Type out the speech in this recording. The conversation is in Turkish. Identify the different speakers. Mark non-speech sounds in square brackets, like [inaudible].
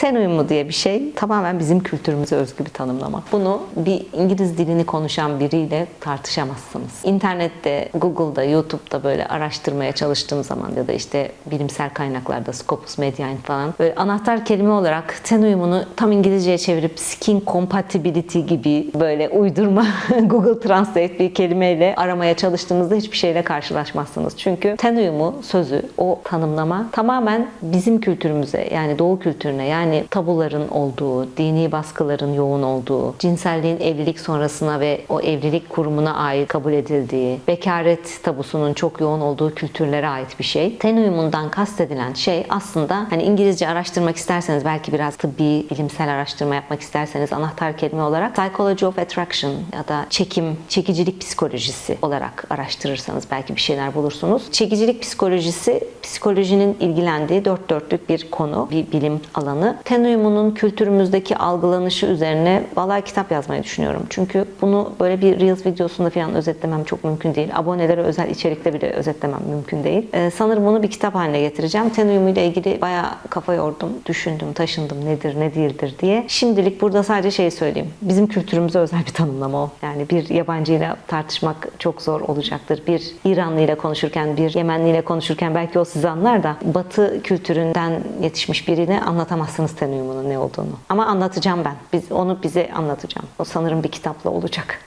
Speaker 1: Ten uyumu diye bir şey tamamen bizim kültürümüze özgü bir tanımlama. Bunu bir İngiliz dilini konuşan biriyle tartışamazsınız. İnternette, Google'da, YouTube'da böyle araştırmaya çalıştığım zaman ya da işte bilimsel kaynaklarda Scopus Mediain falan böyle anahtar kelime olarak ten uyumunu tam İngilizceye çevirip skin compatibility gibi böyle uydurma [laughs] Google Translate bir kelimeyle aramaya çalıştığınızda hiçbir şeyle karşılaşmazsınız. Çünkü ten uyumu sözü, o tanımlama tamamen bizim kültürümüze yani doğu kültürüne yani tabuların olduğu, dini baskıların yoğun olduğu, cinselliğin evlilik sonrasına ve o evlilik kurumuna ait kabul edildiği, bekaret tabusunun çok yoğun olduğu kültürlere ait bir şey. Ten uyumundan kastedilen şey aslında hani İngilizce araştırmak isterseniz belki biraz tıbbi, bilimsel araştırma yapmak isterseniz anahtar kelime olarak psychology of attraction ya da çekim, çekicilik psikolojisi olarak araştırırsanız belki bir şeyler bulursunuz. Çekicilik psikolojisi psikolojinin ilgilendiği dört dörtlük bir konu, bir bilim alanı. Ten uyumunun kültürümüzdeki algılanışı üzerine vallahi kitap yazmayı düşünüyorum. Çünkü bunu böyle bir Reels videosunda falan özetlemem çok mümkün değil. Abonelere özel içerikte bile özetlemem mümkün değil. Ee, sanırım bunu bir kitap haline getireceğim. Ten uyumuyla ilgili bayağı kafa yordum, düşündüm, taşındım nedir, ne değildir diye. Şimdilik burada sadece şey söyleyeyim. Bizim kültürümüze özel bir tanımlama o. Yani bir yabancıyla tartışmak çok zor olacaktır. Bir İranlı ile konuşurken, bir Yemenli ile konuşurken belki o sizi anlar da Batı kültüründen yetişmiş birine anlatamazsınız ten uyumunun ne olduğunu. Ama anlatacağım ben. Biz onu bize anlatacağım. O sanırım bir kitapla olacak.